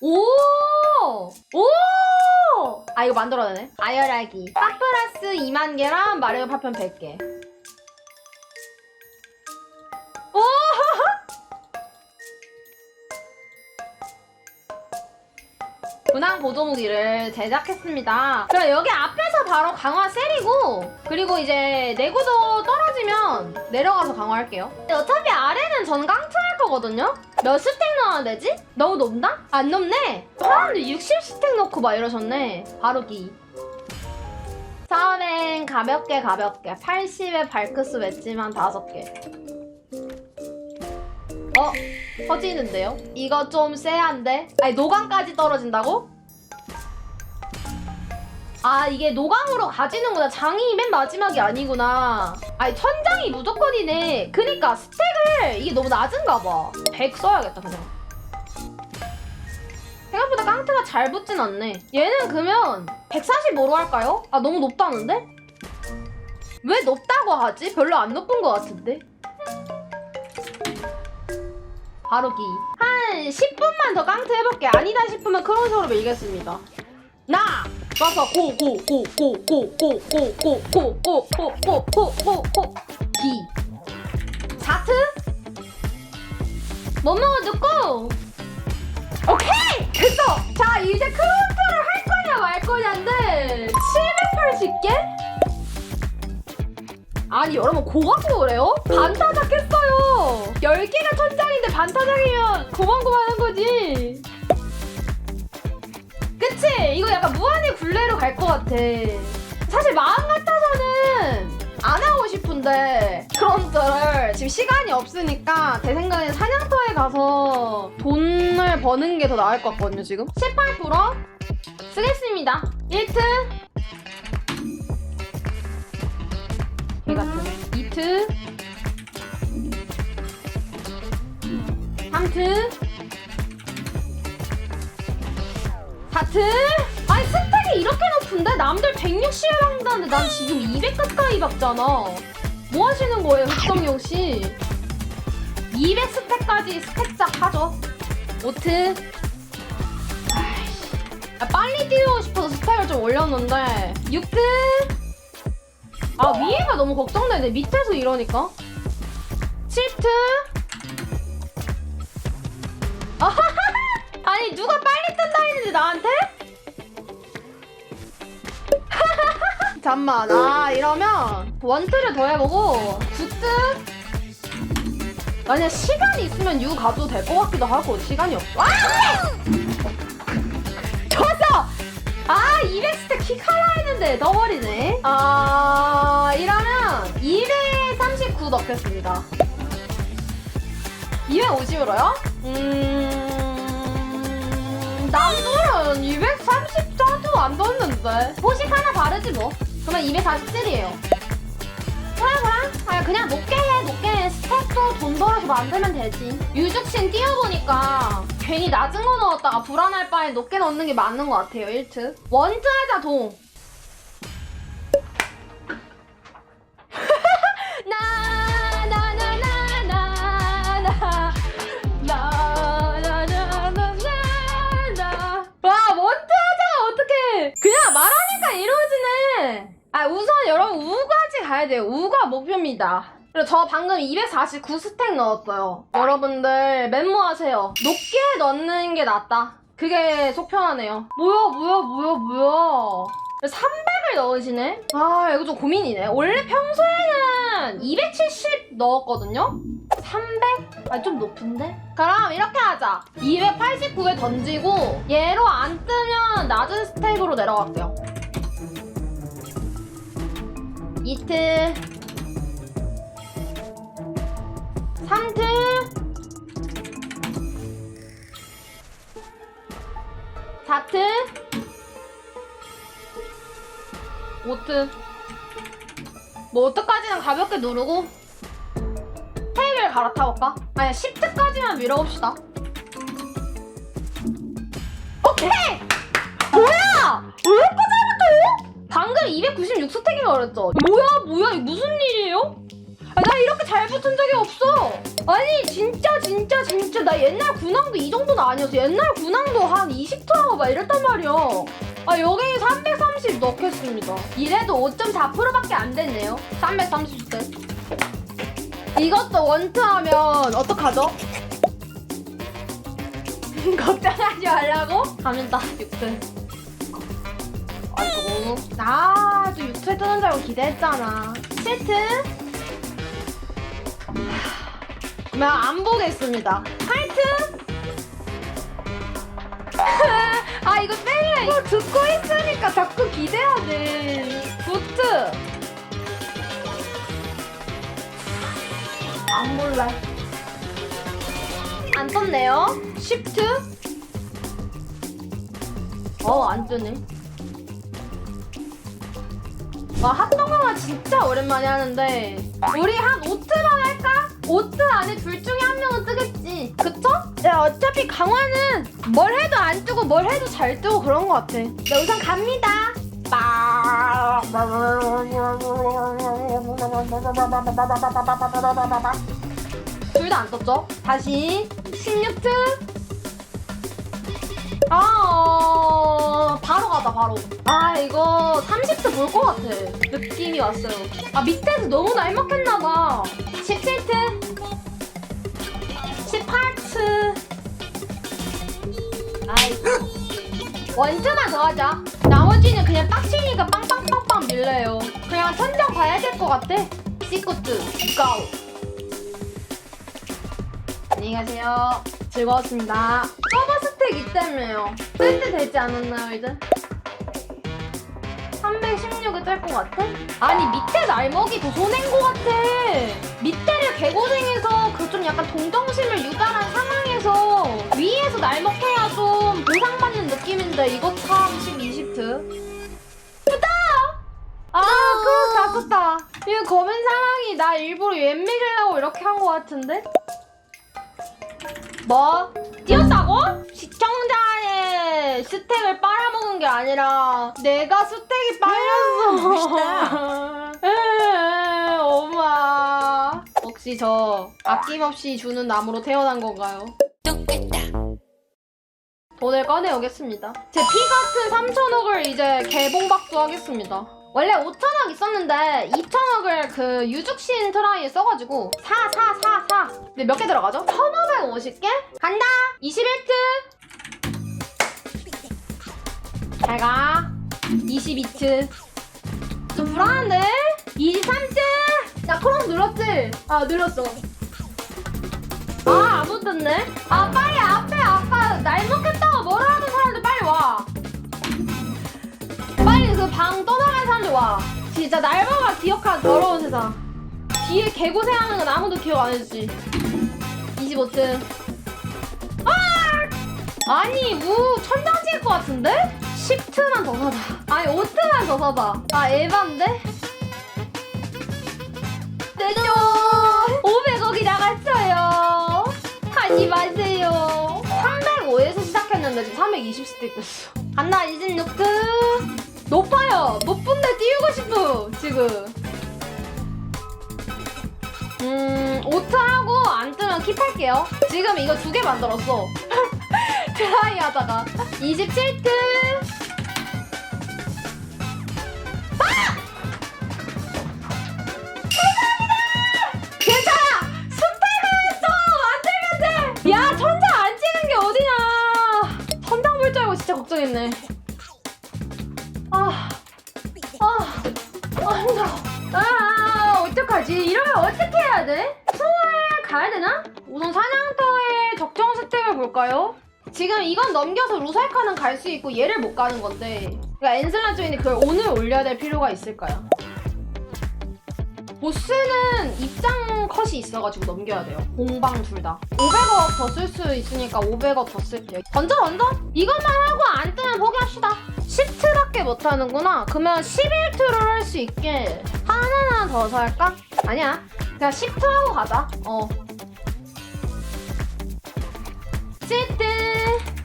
오! 오! 아 이거 만들어내네. 아열하기. 파플러스 2만 개랑 마리오 파편 100개. 문항 보조무기를 제작했습니다. 그럼 여기 앞에서 바로 강화 셀이고 그리고 이제 내구도 떨어지면 내려가서 강화할게요. 어차피 아래는 전 깡트할 거거든요? 몇 스택 넣어야 되지? 너무 높나? 안 높네? 사람들 60스택 넣고 막 이러셨네. 바로 기. 처음엔 가볍게 가볍게 80에 발크스 맺지만 5개. 어? 터지는데요? 이거 좀 쎄한데? 아니 노강까지 떨어진다고? 아 이게 노강으로 가지는구나. 장이 맨 마지막이 아니구나. 아니 천장이 무조건이네. 그니까 스택을 이게 너무 낮은가 봐100 써야겠다 그냥. 생각보다 깡트가 잘 붙진 않네. 얘는 그러면 145로 할까요? 아 너무 높다는데? 왜 높다고 하지? 별로 안 높은 것 같은데? 바로기. 한 10분만 더 깡트 해볼게. 아니다 싶으면 크로스로 밀겠습니다. 나 가서 고고고고고고고고고고고고고기 사트 못 먹어줬고 오케이 됐어 자 이제 크로스를 할 거냐 말 거냐인데 780개? 아니 여러분 고각도래요? 반타작 했어요 10개가 천장인데 반타작이면 고만고만한 거지 그치? 이거 약간 굴레로 갈 것 같아. 사실 마음 같아서는 안 하고 싶은데 크런트를 지금 시간이 없으니까 제 생각엔 사냥터에 가서 돈을 버는 게 더 나을 것 같거든요 지금. 18% 쓰겠습니다. 1트. 개 같은. 이트. 3트. 4트. 아니 스택 이 이렇게 높은데? 남들 160에 박는다는데 난 지금 200 가까이 박잖아. 뭐 하시는 거예요 흑성용 씨? 200 스택까지 스택작 하죠. 5트 아이씨. 아, 빨리 뛰고 싶어서 스택을 좀 올렸는데. 6트 아 위에가 너무 걱정되네. 밑에서 이러니까. 7트. 아하하하! 아니 누가 빨리 뜬다 했는데 나한테? 잠만 아 이러면 원트를 더 해보고 9트 만약 시간이 있으면 유 가도 될 것 같기도 하고 시간이 없어 아! 좋았어! 아 200스택 킥하려 했는데 넣어버리네 아 이러면 239 넣겠습니다 250으로요? 음... 남들은 234도 안 넣었는데 포식 하나 바르지 뭐 그러면 247이에요. 그래 그래. 아 그냥 높게 해 높게 해. 스택도 돈 벌어서 만들면 되지. 유죽신 띄워보니까 괜히 낮은 거 넣었다가 불안할 바에 높게 넣는 게 맞는 것 같아요 1트. 원트 하자 동 돼요 우가 목표입니다. 그리고 저 방금 249 스택 넣었어요. 여러분들 멤모하세요. 높게 넣는 게 낫다. 그게 속 편하네요. 뭐야 뭐야 뭐야 뭐야. 300을 넣으시네? 아 이거 좀 고민이네. 원래 평소에는 270 넣었거든요? 300? 아 좀 높은데? 그럼 이렇게 하자. 289에 던지고 얘로 안 뜨면 낮은 스택으로 내려갈게요 이트. 3트. 4트. 5트. 뭐 어떡까지는 가볍게 누르고 테이블 갈아타볼까? 아니 10트까지만 밀어봅시다 잘못해? 방금 296 스택이라 그랬죠? 뭐야 뭐야 이거 무슨 일이에요? 아, 나 이렇게 잘 붙은 적이 없어. 아니 진짜 진짜 진짜 나 옛날 군항도 이 정도는 아니었어. 옛날 군항도 한 20토하고 막 이랬단 말이야. 아 여기 330 넣겠습니다. 이래도 5.4%밖에 안 됐네요. 330대. 이것도 원투하면 어떡하죠? 걱정하지 말라고? 가면 다 6등. 아이고 나도 유튜브에 뜨는 줄 알고 기대했잖아. 세트 그러면 안 보겠습니다. 하이트 아 이거 뺄래 이거 듣고 있으니까 자꾸 기대야 돼 부트 안 몰라 안 떴네요. 쉬프트 어안 뜨네 와 핫도그만 진짜 오랜만에 하는데 우리 한 5트만 할까? 5트 안에 둘 중에 한 명은 뜨겠지 그쵸? 야 어차피 강화는 뭘 해도 안 뜨고 뭘 해도 잘 뜨고 그런 것 같아 네 우선 갑니다 둘 다 안 떴죠? 다시 16트 아, 어, 바로. 아, 이거 30트 볼것 같아. 느낌이 왔어요. 아, 밑에서 너무 날먹혔나봐. 17트. 18트. 아이고. 원투만 더 하자. 나머지는 그냥 빡치니까 빵빵빵빵 밀려요. 그냥 천장 봐야 될 것 같아. 씨코트, 가우. 안녕히 가세요. 즐거웠습니다. 서버 스택 이때문에요. 뜰때 되지 않았나요, 이제? 316을 뜰것 같아? 아니, 밑에 날먹이 더 손해인 것 같아. 밑에를 개고생해서 그 좀 약간 동정심을 유발한 상황에서 위에서 날먹해야 좀 보상받는 느낌인데 이거 참 12, 20트. 됐다! 아, 그거 다 썼다. 이거 검은 상황이 나 일부러 웬밀으려고 이렇게 한 것 같은데? 뭐? 뛰었다고? 시청자 의 스택을 빨아먹은 게 아니라 내가 스택이 빨렸어. 엄마. 혹시 저 아낌없이 주는 나무로 태어난 건가요? 돈을 꺼내 오겠습니다. 제 피 같은 3천억을 이제 개봉박두 하겠습니다. 원래 5천억 있었는데 2천억을 그 유죽신 트라이에 써가지고 4, 4, 4, 4. 근데 몇 개 들어가죠? 1550개? 간다! 21트! 잘 가. 22트. 좀 불안한데? 23트! 나 크롬 눌렀지? 아, 눌렀어. 아, 안 붙었네? 아, 빨리 앞에 아까 날 먹겠다고 뭐라 하는 사람들 빨리 와. 빨리 그 방 떠나간 사람들 와. 진짜 날마가 기억한 더러운 세상. 뒤에 개고생하는 건 아무도 기억 안 해주지. 25등. 아! 아니, 무 천장 찍을 것 같은데? 10트만 더 사자. 아니, 5트만 더 사자. 아, 에반데? 내줘! 500억이 나갔어요. 하지 마세요. 305에서 시작했는데 지금 320스택 됐어. 간다, 26트. 높아요. 높은데 띄우고 싶어, 지금. 음, 오트하고 안 뜨면 킵할게요. 지금 이거 두 개 만들었어. 트라이 하다가. 27트. 이건 넘겨서 루살카는 갈 수 있고 얘를 못 가는 건데 그러니까 엔슬라 주인이 그걸 오늘 올려야 될 필요가 있을까요? 보스는 입장 컷이 있어가지고 넘겨야 돼요. 공방 둘 다. 500억 더 쓸 수 있으니까 500억 더 쓸게요. 던져 던져? 이것만 하고 안 뜨면 포기합시다. 10트밖에 못 하는구나. 그러면 11트를 할 수 있게 하나나 더 살까? 아니야. 그냥 10트 하고 가자. 어. 7트.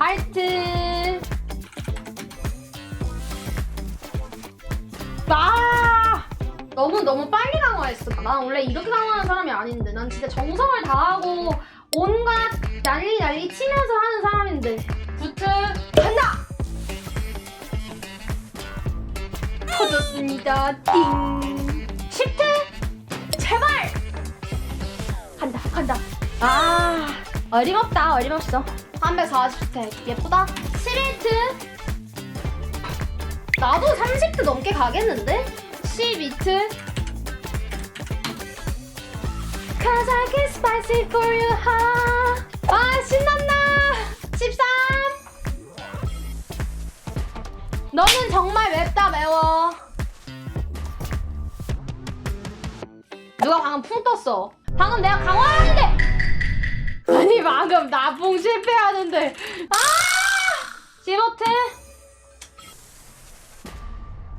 8트. 아! 수가 있어. 난 원래 이렇게 상황하는 사람이 아닌데. 난 진짜 정성을 다하고 온갖 난리 난리 치면서 하는 사람인데. 부트 간다! 터졌습니다. 띵. 시트 제발! 간다 간다. 아 어림없다 어림없어. 340스택 예쁘다. 11트 나도 30트 넘게 가겠는데? 12트 Cause I get spicy for you. 아, 신난다. 13. 너는 정말 맵다, 매워. 누가 방금 풍 떴어. 방금 내가 강화하는데. 아니, 방금 나봉 실패하 는데. 아! 15트.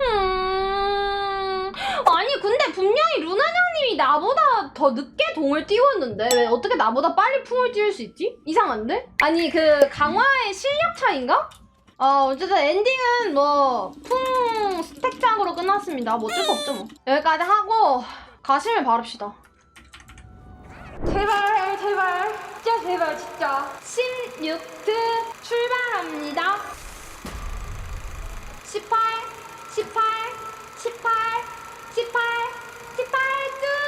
음... 아니 근데 분명히 루나냥님이 나보다 더 늦게 동을 띄웠는데 왜 어떻게 나보다 빨리 풍을 띄울 수 있지? 이상한데? 아니 그 강화의 실력 차인가? 어 어쨌든 엔딩은 뭐 풍 스택작으로 끝났습니다 뭐 어쩔 수 없죠 뭐 여기까지 하고 가심을 바릅시다 제발 제발. 진짜 제발 진짜. 16트 출발합니다. 18 18 18 18 18 18 18